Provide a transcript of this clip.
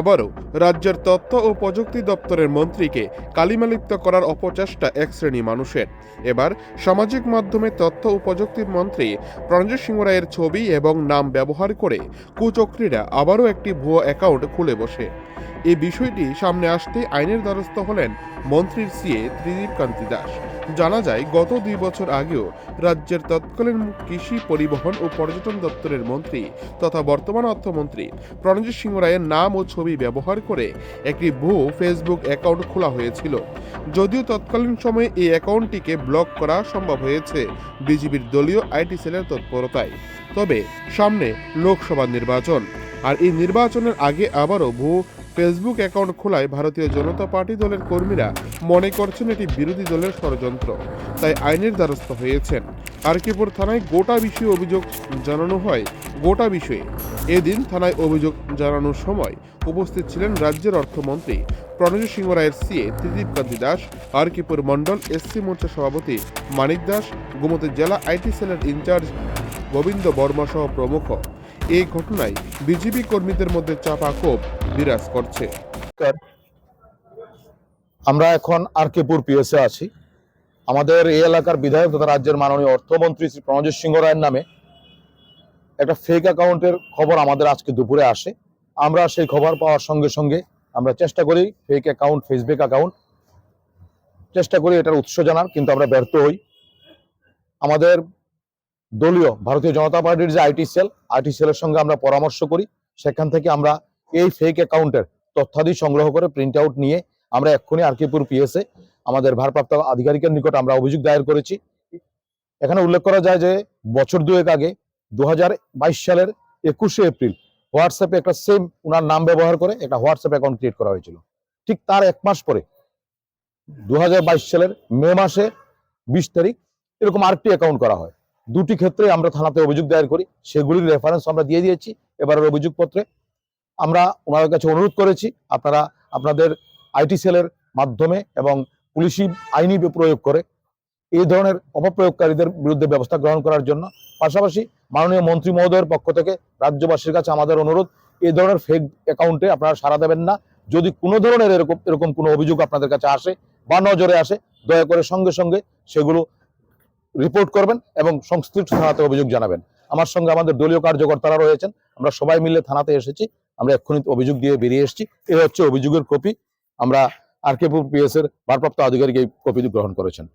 আবারও রাজ্যের তথ্য ও প্রযুক্তি দপ্তরের মন্ত্রীকে কালিমালিপ্ত করার অপচেষ্টা এক শ্রেণি মানুষের। এবার সামাজিক মাধ্যমে তথ্য ও প্রযুক্তির মন্ত্রী প্রণজিৎ সিংহ রায়ের ছবি এবং নাম ব্যবহার করে কুচক্রীরা আবারও একটি ভুয়ো অ্যাকাউন্ট খুলে বসে। এই বিষয়টি সামনে আসতেই আইনের দ্বারস্থ হলেন মন্ত্রীর সিএ ত্রিদীপ কান্তি দাস। জানা যায়, গত দুই বছর আগেও রাজ্যের তৎকালীন কৃষি পরিবহন ও পর্যটন দপ্তরের মন্ত্রী তথা বর্তমান অর্থমন্ত্রী প্রণজিৎ সিংহ রায়ের নাম ও ছবি ব্যবহার করে একটি ভুয়ো ফেসবুক অ্যাকাউন্ট খোলা হয়েছিল। যদিও তৎকালীন সময়ে এই অ্যাকাউন্টটিকে ব্লক করা সম্ভব হয়েছে বিজেপির দলীয় আইটি সেলের তৎপরতায়। তবে সামনে লোকসভা নির্বাচন, আর এই নির্বাচনের আগে আবারও ভুয়ো ফেসবুক অ্যাকাউন্ট খোলায় ভারতীয় জনতা পার্টি দলের কর্মীরা মনে করছেন এটি বিরোধী দলের ষড়যন্ত্র, তাই আইনের দ্বারস্থ হয়েছেন। আরকিপুর থানায় গোটা বিষয়ে অভিযোগ জানানো হয়। গোটা বিষয়ে। এদিন থানায় অভিযোগ জানানোর সময় উপস্থিত ছিলেন রাজ্যের অর্থমন্ত্রী প্রণজিৎ সিংহ রায়ের সিএ ত্রিদীপ কান্তি দাস, আরকিপুর মণ্ডল এসসি মোর্চা সভাপতি মানিক দাস, গোমতী জেলা আইটি সেলের ইনচার্জ গোবিন্দ বর্মা সহ প্রমুখ। এই ঘটনায় বিজেপি কর্মীদের মধ্যে চাপা ক্ষোভ বিরাজ করছে। আমরা এখন আরকেপুর পিএসএ আছি। আমাদের এই এলাকার বিধায়ক তথা রাজ্যের মাননীয় অর্থমন্ত্রী শ্রী প্রণজিৎ সিংহ রায়ের নামে একটা ফেক অ্যাকাউন্টের খবর আমাদের আজকে দুপুরে আসে। আমরা সেই খবর পাওয়ার সঙ্গে সঙ্গে আমরা চেষ্টা করি ফেক অ্যাকাউন্ট ফেসবুক অ্যাকাউন্ট চেষ্টা করি এটার উৎস জানার, কিন্তু আমরা ব্যর্থ হই। আমাদের দলীয় ভারতীয় জনতা পার্টির যে আইটি সেল, আইটি সেলের সঙ্গে আমরা পরামর্শ করি। সেখান থেকে আমরা এই ফেক অ্যাকাউন্টের তথ্যাদি সংগ্রহ করে প্রিন্ট আউট নিয়ে আমরা এক্ষুনি আরকিপুর পিএসএ আমাদের ভারপ্রাপ্ত আধিকারিকের নিকট আমরা অভিযোগ দায়ের করেছি। এখানে উল্লেখ করা যায় যে বছর দুয়েক আগে দু হাজার বাইশ সালের একুশে এপ্রিল হোয়াটসঅ্যাপে একটা সেম ওনার নাম ব্যবহার করে একটা হোয়াটসঅ্যাপ অ্যাকাউন্ট ক্রিয়েট করা হয়েছিল। ঠিক তার এক মাস পরে দু হাজার বাইশ সালের মে মাসে বিশ তারিখ এরকম আরেকটি অ্যাকাউন্ট করা হয়। দুটি ক্ষেত্রে আমরা থানাতে অভিযোগ দায়ের করি, সেগুলির রেফারেন্স আমরা দিয়ে দিয়েছি, এবারের অভিযোগপত্রে। আমরা ওনাদের কাছে অনুরোধ করেছি, আপনারা আপনাদের আইটি সেলের মাধ্যমে এবং পুলিশি আইনি প্রয়োগ করে এই ধরনের অপপ্রয়োগকারীদের বিরুদ্ধে ব্যবস্থা গ্রহণ করার জন্য। পাশাপাশি মাননীয় মন্ত্রী মহোদয়ের পক্ষ থেকে রাজ্যবাসীর কাছে আমাদের অনুরোধ, এই ধরনের ফেক অ্যাকাউন্টে আপনারা সাড়া দেবেন না। যদি কোনো ধরনের এরকম এরকম কোনো অভিযোগ আপনাদের কাছে আসে বা নজরে আসে, দয়া করে সঙ্গে সঙ্গে সেগুলো রিপোর্ট করবেন এবং সংশ্লিষ্ট থানাতে অভিযোগ জানাবেন। আমার সঙ্গে আমাদের দলীয় কার্যকর্তারা রয়েছেন। আমরা সবাই মিলে থানাতে এসেছি। আমরা এক্ষুনি অভিযোগ দিয়ে বেরিয়ে এসেছি। এ হচ্ছে অভিযোগের কপি। আমরা আরকেপুর পিএস এর ভারপ্রাপ্ত আধিকারিক এই কপি গ্রহণ করেছেন।